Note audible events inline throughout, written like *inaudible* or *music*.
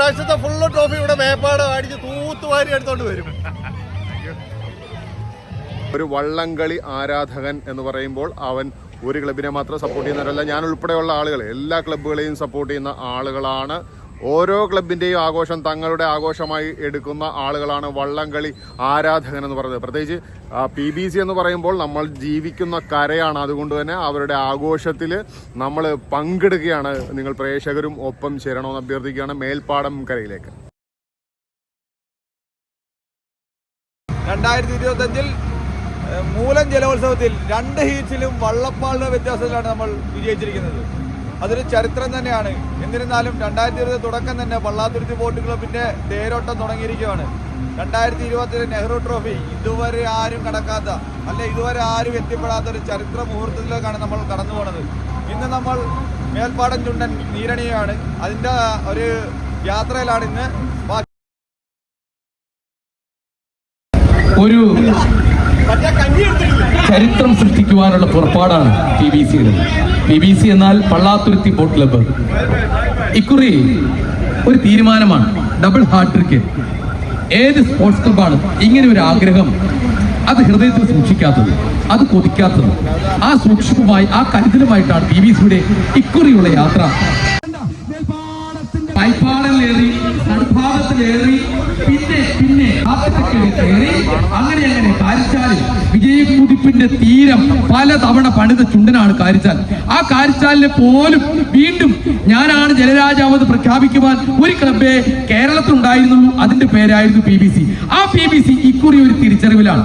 ഈ പ്രാവശ്യത്തെ full trophy ഇവിടെ മേപ്പാട് അടിച്ച് തൂത്തുവാരി എടുത്തോണ്ട് വരും. ഒരു വള്ളംകളി ആരാധകൻ എന്ന് പറയുമ്പോൾ അവൻ ഒരു ക്ലബിനെ മാത്രം സപ്പോർട്ട് ചെയ്യുന്നവരല്ല. ഞാൻ ഉൾപ്പെടെയുള്ള ആളുകൾ എല്ലാ ക്ലബ്ബുകളെയും സപ്പോർട്ട് ചെയ്യുന്ന ആളുകളാണ് ഓരോ ക്ലബിന്റെയും ആഘോഷം തങ്ങളുടെ ആഘോഷമായി എടുക്കുന്ന ആളുകളാണ് വള്ളംകളി ആരാധകൻ എന്ന് പറയുന്നത്. പ്രത്യേകിച്ച് പി ബി സി എന്ന് പറയുമ്പോൾ നമ്മൾ ജീവിക്കുന്ന കരയാണ്. അതുകൊണ്ട് തന്നെ അവരുടെ ആഘോഷത്തിൽ നമ്മൾ പങ്കെടുക്കുകയാണ് നിങ്ങൾ പ്രേക്ഷകരും ഒപ്പം ചേരണമെന്ന് അഭ്യർത്ഥിക്കുകയാണ് മേൽപ്പാടം കരയിലേക്ക്. രണ്ടായിരത്തി ഇരുപത്തഞ്ചിൽ മൂലം ജലോത്സവത്തിൽ രണ്ട് ഹീറ്റ്സിലും വള്ളപ്പാളുടെ വ്യത്യാസത്തിലാണ് നമ്മൾ വിജയിച്ചിരിക്കുന്നത്. അതൊരു ചരിത്രം തന്നെയാണ്. എന്നിരുന്നാലും രണ്ടായിരത്തി ഇരുപത് തുടക്കം തന്നെ പള്ളാത്തുരുത്തി ബോട്ട് ക്ലബിന്റെ തേരോട്ടം തുടങ്ങിയിരിക്കുകയാണ്. രണ്ടായിരത്തി ഇരുപത്തിലെ നെഹ്റു ട്രോഫി ഇതുവരെ ആരും കടക്കാത്ത അല്ലെ ഇതുവരെ ആരും എത്തിപ്പെടാത്ത ഒരു ചരിത്ര മുഹൂർത്തത്തിലേക്കാണ് നമ്മൾ കടന്നു പോണത്. ഇന്ന് നമ്മൾ മേൽപ്പാടം ചുണ്ടൻ നീരണിയാണ്. അതിന്റെ ഒരു യാത്രയിലാണ് ഇന്ന് ഒരു ചരിത്രം സൃഷ്ടിക്കുവാനുള്ള പുറപ്പാടാണ് പി ബി സിയുടെ പി ബി സി എന്നാൽ പള്ളാത്തുരുത്തി ബോട്ട് ക്ലബ്ബ് ഇക്കുറി ഒരു തീരുമാനമാണ്. ഡബിൾ ഹാട്രിക്ക് ഏത് സ്പോർട്സ് ക്ലബ്ബാണ് ഇങ്ങനെ ഒരു ആഗ്രഹം അത് ഹൃദയത്തിൽ സൂക്ഷിക്കാത്തത് അത് കൊതിക്കാത്തത്? ആ സൂക്ഷ്മമായി ആ കരുതലുമായിട്ടാണ് പി ബി സിയുടെ ഇക്കുറിയുള്ള യാത്ര പൈപ്പാടലേറി നടുഭാഗത്തിലേറി പിന്നെ പിന്നെ ആദ്യത്തെ കയറി അങ്ങനെ അങ്ങനെ കാരിച്ചാൽ വിജയകുതിപ്പിന്റെ തീരം പല തവണ പണിത ചുണ്ടനാണ് കാരിച്ചാൽ. ആ കാരിച്ചാലിനെ പോലും വീണ്ടും ഞാനാണ് ജലരാജാവത് പ്രഖ്യാപിക്കുവാൻ ഒരു ക്ലബേ കേരളത്തിലുണ്ടായിരുന്നു അതിന്റെ പേരായിരുന്നു പി ബി സി ആ പി ബി സി ഇക്കുറി ഒരു തിരിച്ചറിവിലാണ്.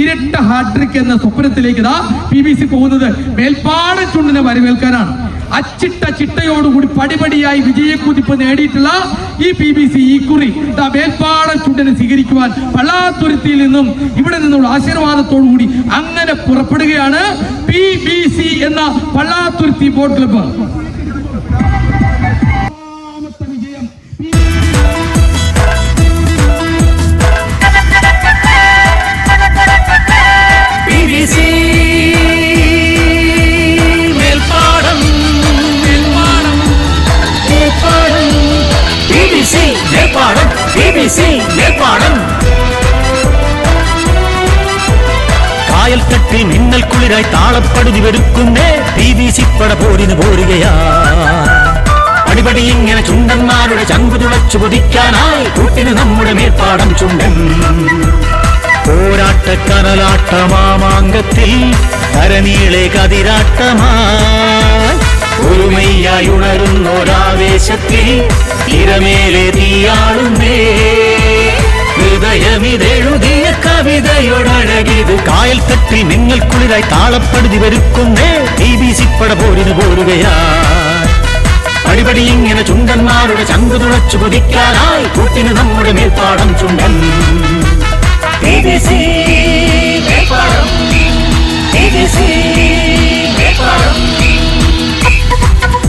ഇരട്ട ഹാട്രിക് എന്ന സ്വപ്നത്തിലേക്ക് ഇതാ പി ബി സി പോകുന്നത് മേൽപ്പാട ചുണ്ടിനെ വരവേൽക്കാനാണ്. അച്ചിട്ട ചിട്ടയോടുകൂടി പടിപടിയായി വിജയക്കുതിപ്പ് നേടിയിട്ടുള്ള ഈ പി ബി സി ഈ കുറി മേൽപ്പാട ചുണ്ടനെ സ്വീകരിക്കുവാൻ പള്ളാത്തുരുത്തിയിൽ നിന്നും ഇവിടെ നിന്നുള്ള ആശീർവാദത്തോടുകൂടി അങ്ങനെ പുറപ്പെടുകയാണ് പി ബി സി എന്ന Pallathuruthy boat club BBC Melpadam കായൽ തട്ടിൽ മിന്നൽ കുളിരായി താളപ്പടുതി വെടുക്കുന്നേ പി വി സി പട പോരിന് പോരുകയാ. അടിപടി ഇങ്ങനെ ചുണ്ടന്മാരുടെ ചങ്കു തുളച്ചു കൊതിക്കാനായി കൂട്ടിന് നമ്മുടെ മേൽപ്പാടം ചുണ്ടൻ. പോരാട്ട കനലാട്ടമാമാങ്കത്തിൽ കരനീളെ കതിരാട്ടമായി ഒരുമയ്യായി ഉണരുന്നൊരാവേശത്തിൽ തിരമേലെ തീയാളുന്നേ. ഹൃദയമിതെഴുതിയ കവിതയോടഴകിത് കായൽ തട്ടിൽ നിങ്ങൾ കുളിരായി താളപ്പെടുതി വരുക്കുന്നേ. B B സിപ്പട പോരിന് പോരുകയാ. അടിപടി ഇങ്ങനെ ചുണ്ടന്മാരുടെ ചങ്കു തുളച്ചു കുതിക്കാനായി കൂട്ടിന് നമ്മുടെ മേൽപ്പാടം ചുണ്ടൻ. BBC മേൽപ്പാടം. Yeah. *laughs*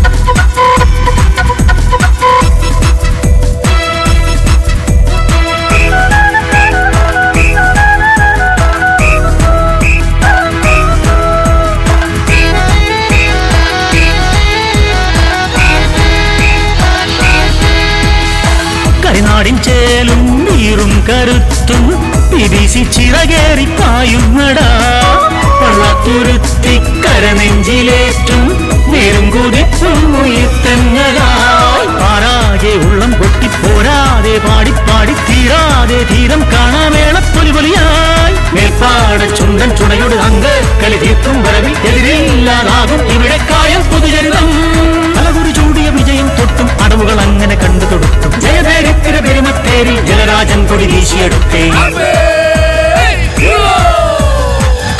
ചുണ്ടൻ ചുണയുടെ അങ്കക്കളി തീർക്കും വരവിൽ എതിരില്ലാതാകും ഇവിടെ കായം പൊതുചരിതം. തലകുറി ചൂടിയ വിജയം തൊട്ടും അടവുകൾ അങ്ങനെ കണ്ടു തൊടുത്തും. ജയപേരിത്തിര പെരുമത്തേരി ജലരാജൻ കൊടി വീശിയെടുത്തേ.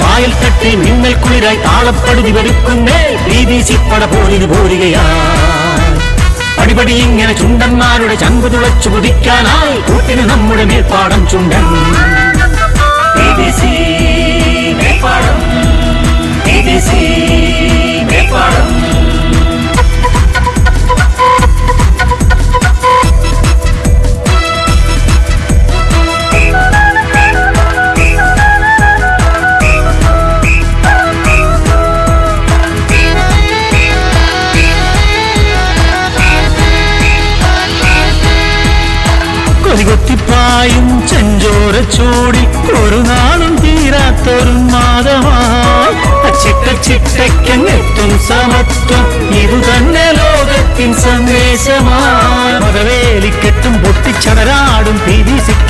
കായൽ തട്ടി മിന്നൽ കുളിരായി താളപ്പടുതി വെറുക്കുന്നേ ബി ബി സി പട പോരിന് പോരുകയാ. പടിപടി ഇങ്ങനെ ചുണ്ടന്മാരുടെ ചങ്കു തുളച്ചു കുതിക്കാനായി കൂട്ടിന് നമ്മുടെ മേൽപ്പാടം ചുണ്ടൻ. BBC മേൽപ്പാടം BBC മേൽപ്പാടം ചൂടിൽ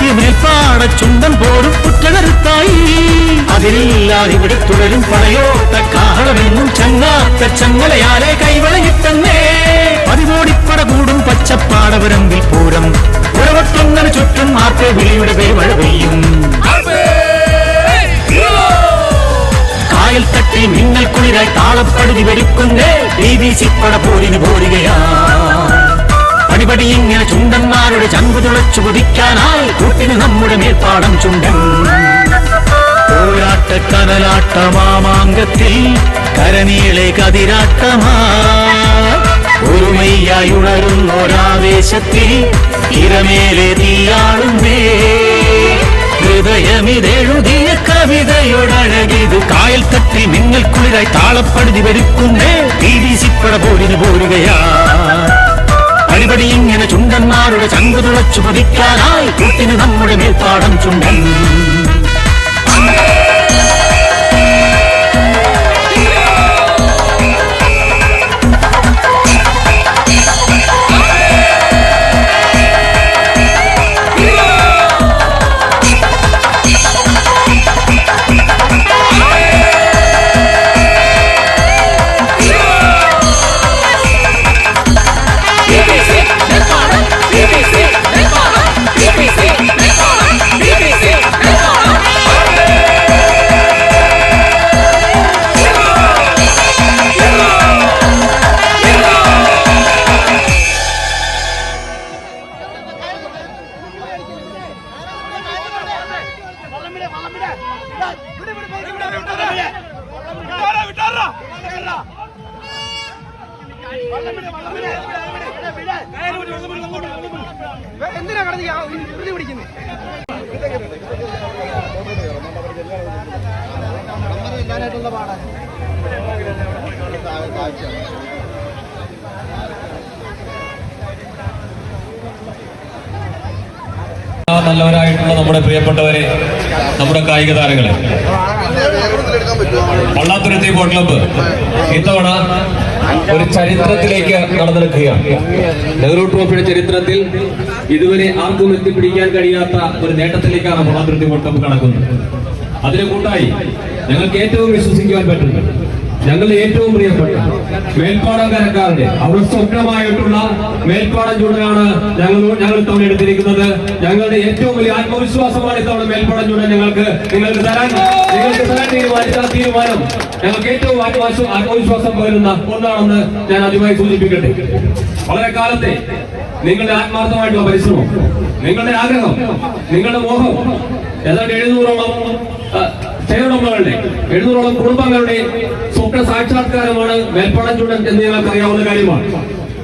മേൽപ്പാട ചുണ്ടൻ പോലും കുറ്റകരുത്തായി. അതിലില്ലാതെ ഇവിടെ തുടരും പടയോത്ത കാഹളമെന്നും ചങ്ങാത്ത ചങ്ങലയാലെ കൈവളയിട്ടെന്നേ പതിവോടിപ്പട കൂടും പച്ചപ്പാടവരമ്പിൽ പൂരം. ഉറവത്തൊന്നന് ചുറ്റും മാർക്കെ വിളിയുടെ പെരുമഴ പെയ്യും. കായൽ തട്ടി മിന്നൽ കുളിരായി താളപ്പടുതി വെരുക്കുന്നേ ബി ബി സിപ്പട പോരിന് പോരുകയാ. പടിപടി ഇങ്ങനെ ചുണ്ടന്മാരുടെ ചങ്കു തുളച്ചു കുതിക്കാനായി കൂട്ടിന് നമ്മുടെ മേൽപ്പാടം ചുണ്ടൻ. പോരാട്ട കനലാട്ട മാമാങ്കത്തിൽ കരനീളെ കതിരാട്ടമാ ഒരുമയ്യായി ഉണരുന്നൊരാവേശത്തിൽ ഇരമേലെ തീയാളുമേ ഹൃദയമിതെഴുതിയ കവിതയോടഴകിത് കായൽ തട്ടി നിങ്ങൾ കുളിരായി താളപ്പടുതി വരുക്കുന്നേ. T V സിപ്പട പോരിന് പോരുകയാ. അടിപടി ഇങ്ങനെ ചുണ്ടന്മാരുടെ ചങ്കു തുളച്ചു പതിക്കാനായി. കൂട്ടിന് നമ്മുടെ മേൽപ്പാടം ചുണ്ടൻ. എന്തിനാ കടന്ന് ഇറുതി നല്ലവരായിട്ടുള്ള നമ്മുടെ പ്രിയപ്പെട്ടവരെ നമ്മുടെ കായിക താരങ്ങളെ. വള്ളാത്തുരുത്തി ബോട്ട് ക്ലബ്ബ് ഇത്തവണ ഒരു ചരിത്രത്തിലേക്ക് നടന്നെടുക്കുകയാണ്. നെഹ്റു ട്രോഫിയുടെ ചരിത്രത്തിൽ ഇതുവരെ ആർക്കും എത്തിപ്പിടിക്കാൻ കഴിയാത്ത ഒരു നേട്ടത്തിലേക്കാണ് വള്ളാത്തുരുത്തി ബോട്ട് ക്ലബ്ബ് കടക്കുന്നത്. അതിന് കൂട്ടായി ഞങ്ങൾക്ക് ഏറ്റവും വിശ്വസിക്കുവാൻ പറ്റുന്നത് ഞങ്ങളുടെ ഏറ്റവും പ്രിയപ്പെട്ട മേൽപ്പാടംകരക്കാരുടെ അവിടെ സ്വപ്നമായിട്ടുള്ള മേൽപ്പാടം ചൂടനാണ് ഞങ്ങൾ ഞങ്ങൾ ഇത്തവണ എടുത്തിരിക്കുന്നത്. ഞങ്ങളുടെ ഏറ്റവും വലിയ ആത്മവിശ്വാസമാണ് ഇത്തവണ മേൽപ്പാടം ചൂടൻ ഞങ്ങൾക്ക്. നിങ്ങൾക്ക് തരാൻ നിങ്ങൾക്ക് തരാൻ തീരുമാനിച്ച തീരുമാനം. ഞങ്ങൾക്ക് ഏറ്റവും ആത്മവിശ്വാസം പകരുന്ന ഒന്നാണെന്ന് ഞാൻ ആദ്യമായി സൂചിപ്പിക്കട്ടെ. വളരെ കാലത്തെ നിങ്ങളുടെ ആത്മാർത്ഥമായിട്ടുള്ള പരിശ്രമം നിങ്ങളുടെ ആഗ്രഹം നിങ്ങളുടെ മോഹം ഏതാണ്ട് എഴുന്നൂറോളം ക്ഷേത്രങ്ങളുടെ എഴുന്നൂറോളം കുടുംബങ്ങളുടെ സ്വപ്ന സാക്ഷാത്കാരമാണ് മേൽപ്പാടം ചൂടൻ എന്ന് നിങ്ങൾക്കറിയാവുന്ന കാര്യമാണ്.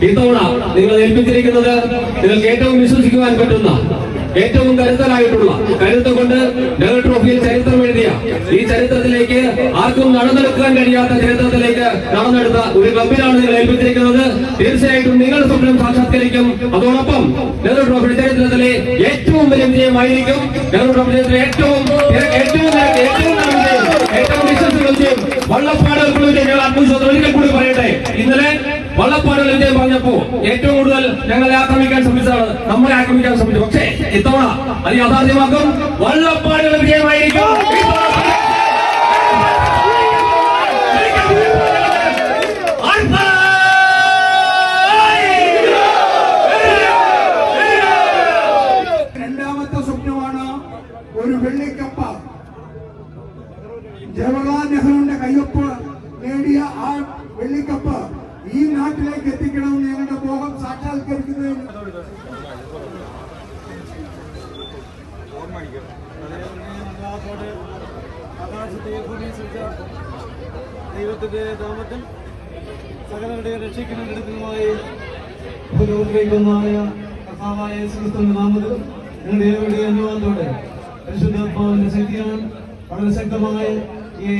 ഇത്തവണ നിങ്ങൾ ഏൽപ്പിച്ചിരിക്കുന്നത് നിങ്ങൾക്ക് ഏറ്റവും വിശ്വസിക്കുവാൻ പറ്റുന്ന ഏറ്റവും കരുതലായിട്ടുള്ള കരുത്ത് കൊണ്ട് നെഹ്റു ട്രോഫിയിൽ ചരിത്രം എഴുതിയ ഈ ചരിത്രത്തിലേക്ക് ആർക്കും നടന്നെടുക്കാൻ കഴിയാത്ത ചരിത്രത്തിലേക്ക് നടന്നെടുത്ത ഒരു ക്ലബിനാണ് നിങ്ങൾ ഏൽപ്പിച്ചിരിക്കുന്നത്. തീർച്ചയായിട്ടും നിങ്ങൾ സ്വപ്നം സാക്ഷാത്കരിക്കും. അതോടൊപ്പം നെഹ്റു ട്രോഫി ചരിത്രത്തിലെ ഏറ്റവും വലിയ വിജയമായിരിക്കും. നെഹ്റു ട്രോഫി ഏറ്റവും ഏറ്റവും ഏറ്റവും വിശ്വസിക്കുന്ന വിജയം ഞങ്ങൾ ആത്മവിശ്വാസം ഒരിക്കൽ കൂടി പറയട്ടെ ഇന്നലെ വള്ളപ്പാടുകൾ പറഞ്ഞപ്പോ ഏറ്റവും കൂടുതൽ ഞങ്ങളെ ആക്രമിക്കാൻ ശ്രമിച്ചതാണ്. നമ്മളെ ആക്രമിക്കാൻ ശ്രമിച്ചു. പക്ഷേ ഇത്തവണ അത് യാഥാർത്ഥ്യമാക്കും. വള്ളപ്പാടുകൾ വിജയമായിരിക്കും. പരിശുദ്ധാത്മാവിന്റെ വളരെ ശക്തമായ ഈ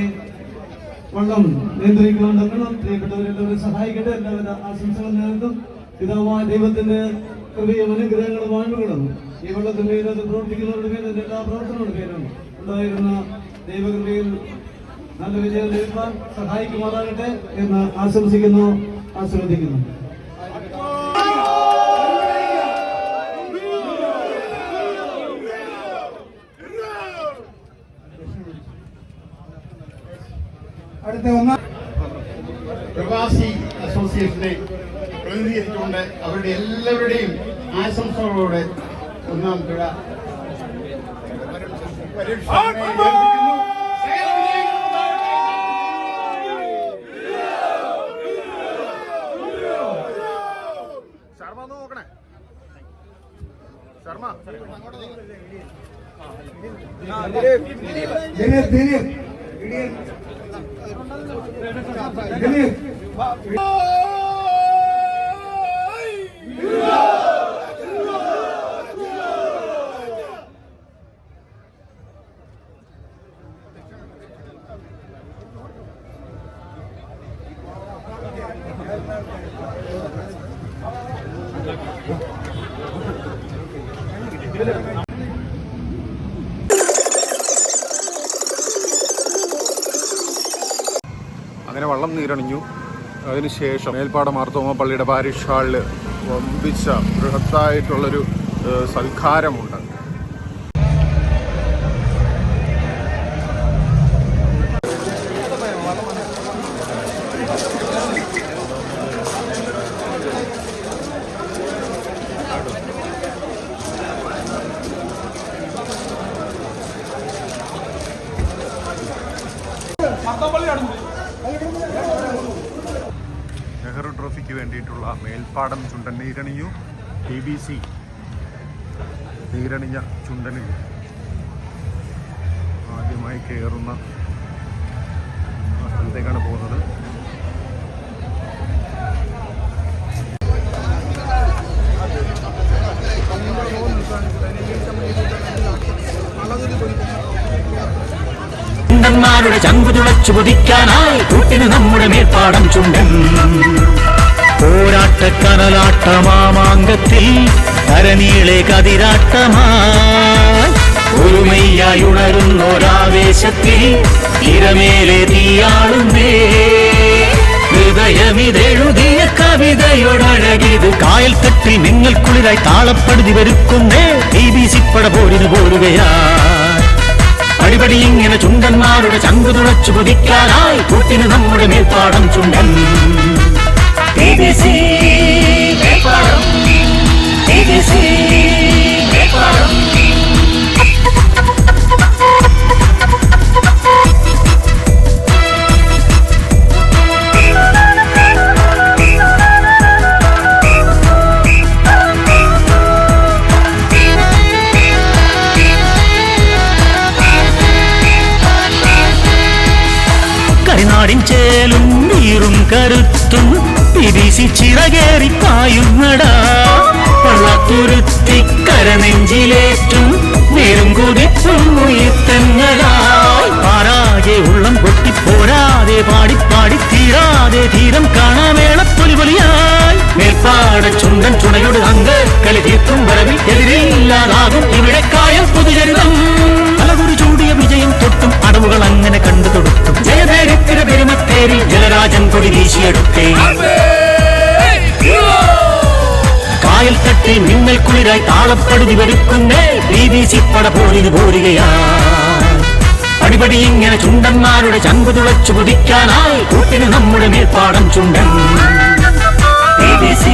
വള്ളം നിയന്ത്രിക്കുവാൻ തക്കണം പ്രിയപ്പെട്ടവരെല്ലാവരും സഹായിക്കട്ടെ. എല്ലാവരും ആശംസകൾ നേർന്നും. പിതാവായ ദൈവത്തിന്റെ കൃപയും അനുഗ്രഹങ്ങളും വാങ്ങുകളും ഈ വെള്ളത്തിന്റെ അത് പ്രവർത്തിക്കുന്നവരുടെ പേരിൽ എല്ലാ പ്രവർത്തനങ്ങളുടെ പേരും ഉണ്ടായിരുന്ന ദൈവകൃപയിൽ നല്ല വിജയം ലഭിക്കാൻ സഹായിക്കുമാറാകട്ടെ എന്ന് ആശംസിക്കുന്നു ആശീർവദിക്കുന്നു. അടുത്ത ഒന്ന്. പ്രവാസി അസോസിയേഷനെ പ്രതിനിധീകരിച്ചുകൊണ്ട് അവരുടെ എല്ലാവരുടെയും ആശംസകളോടെ ഒന്നാം തുഴ ശർമ്മ നോക്കണേ. ശർമ്മ. ദിലീപ് ദിലീപ് ദിലീപ് അങ്ങനെ വള്ളം നീരണിഞ്ഞു. അതിനുശേഷം മേൽപ്പാട മാർത്തോമ പള്ളിയുടെ പാരിഷ് ഹാളിൽ വമ്പിച്ച ബൃഹത്തായിട്ടുള്ളൊരു സൽക്കാരമുണ്ട് നെഹ്റു ട്രോഫിക്ക് മേൽപ്പാടം ചുണ്ടൻ നീരണിഞ്ഞു ടി ബി സി നീരണിഞ്ഞ ചുണ്ടനിൽ ആദ്യമായി കയറുന്ന സ്ഥലത്തേക്കാണ് പോകുന്നത്. ചുണ്ടന്മാരുടെ ചങ്കു കുതിക്കാനായി കൂട്ടിന് നമ്മുടെ മേൽപ്പാടം ചുണ്ടൻ. പോരാട്ട കനലാട്ടമാമാങ്കത്തിൽ കരനീളെ കതിരാട്ടമായി. ഒരുമയ്യായി ഉണരുന്നൊരാവേശത്തിൽ ഇരമേലെ തീയാളുന്നേ. ഹൃദയമിതെഴുതിയ കവിതയോടഴകിത് കായൽ തട്ടിൽ നിങ്ങൾക്കുള്ളിലായി താളപ്പെടുതി വരുക്കുന്നേ. T B സിപ്പട പോരിന് പോരുകയാ. പടിപടി ഇങ്ങനെ ചുണ്ടന്മാരുടെ ചങ്കു തുളച്ചു കുതിക്കാനായി കൂട്ടിന് നമ്മുടെ മേൽപ്പാടം ചുണ്ടൻ. BBC തീരാതെ തീരം കാണാമേളപ്പൊലി പൊലിയായി മേൽപ്പാട ചുണ്ടൻ ചുണയുടെ അങ്ക് കളി തീർക്കും വരവിൽ എതിരില്ലാതാകും ഇവിടെ കായം പുതുചരിതം പലകുറി ചൂടിയ വിജയം തൊട്ടും അടവുകൾ അങ്ങനെ കണ്ടു തൊടുത്തും ജയദേരിത്തിര പെരുമത്തേരിൽ ജലരാജൻ കൊടി വീശിയെടുത്തേ കായൽ തട്ടിൽ മിന്നൽ കുളിരായി താളപ്പെടുതി വരുക്കുന്നേ ബി ബി സി പട പോരിന് പോരുകയാ പടിപടി ഇങ്ങനെ ചുണ്ടന്മാരുടെ ചങ്കു തുളച്ചു കുതിക്കാനായി കൂട്ടിന് നമ്മുടെ മേൽപ്പാടം ചുണ്ടൻ. BBC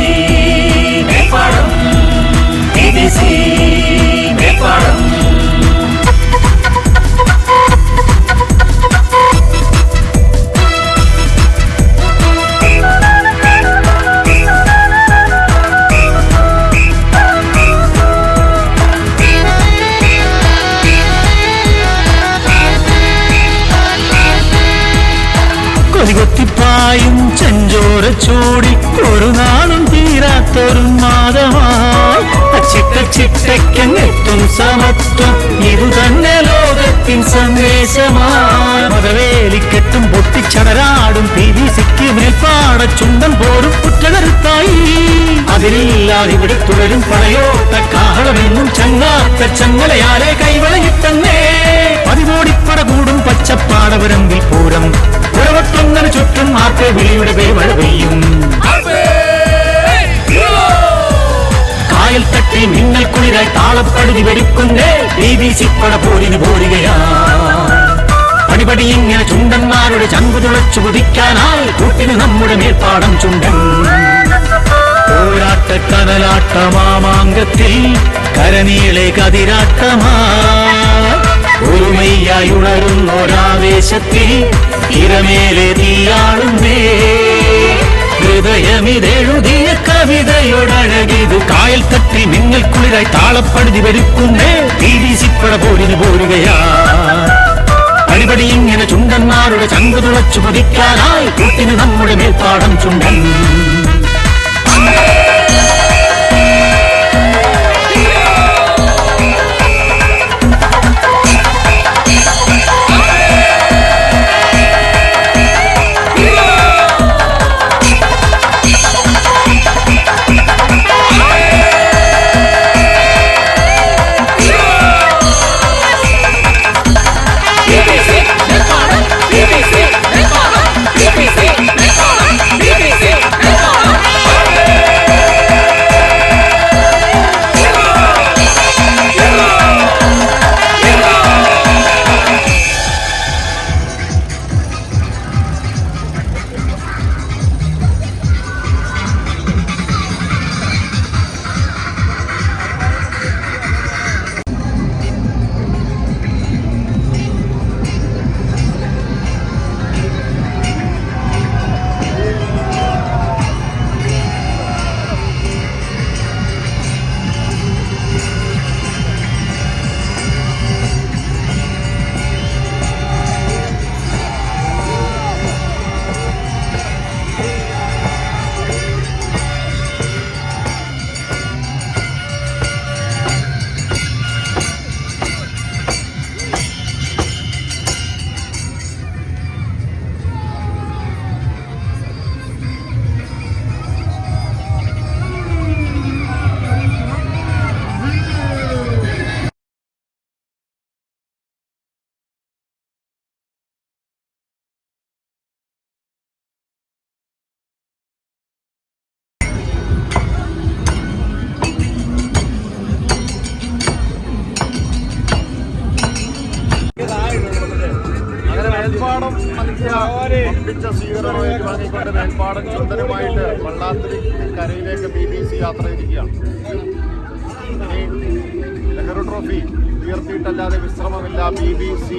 അതിലില്ലാതെ ഇവിടെ തുടരും പടയോട്ട കാഹളമെന്നും ചങ്ങാത്ത ചങ്ങലയാലെ കൈവളയിട്ടന്നേ പതിമോടിപ്പട കൂടും പച്ചപ്പാടവരമ്പിൽ പൂരം. ഉറവത്തൊന്നന് ചുറ്റും ആപ്പെ വിളിയുടെ പേമഴ പെയ്യും കായൽ തട്ടി മിന്നൽ കുളിരായി താളപ്പടുതി വെടിക്കുന്നേ. ബി ബി സി പട പോരിന് പോരുകയാ. പടിപടി ഇങ്ങനെ ചുണ്ടന്മാരുടെ ചങ്കു തുളച്ചു കുതിക്കാനായി കൂട്ടിന് നമ്മുടെ മേൽപ്പാടം ചുണ്ടൻ. പോരാട്ട കനലാട്ട മാമാങ്കത്തിൽ കരനീളെ കതിരാട്ടമാ. ഒരുമയ്യായി ഉണരുന്നൊരാവേശത്തിൽ ഇരമേലെ തീയാളുന്നേ. ഹൃദയമിതെഴുതിയ കവിതയോടഴകിത് കായൽ തട്ടി നിങ്ങൾ കുളിരായി താളപ്പടുതി വരുക്കുന്നേ. ടി പോരിന് പോരുകയാ. അടിപടി ഇങ്ങനെ ചുണ്ടന്മാരുടെ ചങ്കു തുളച്ചു പതിക്കാനായി. കൂട്ടിന് നമ്മുടെ Melpadam Chundan. Yeah.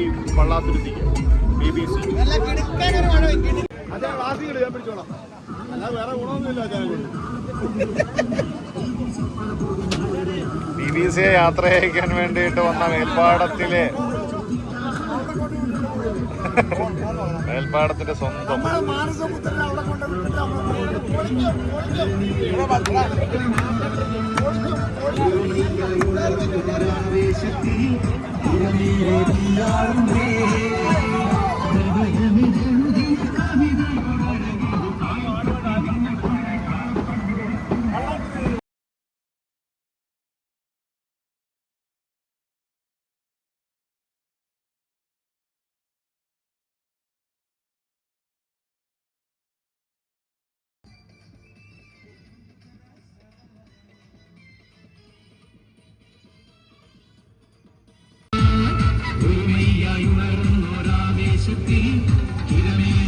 B C വള്ളാത്തുരുത്തിക്ക് B B C B B സിയെ യാത്ര അയക്കാൻ വേണ്ടിയിട്ട് വന്ന മേൽപ്പാടത്തിലെ മേൽപ്പാടത്തിന്റെ സ്വന്തം. ഒരുമയ്യായി ഉണർന്നൊരാവേശത്തിൽ ഇരമേലെ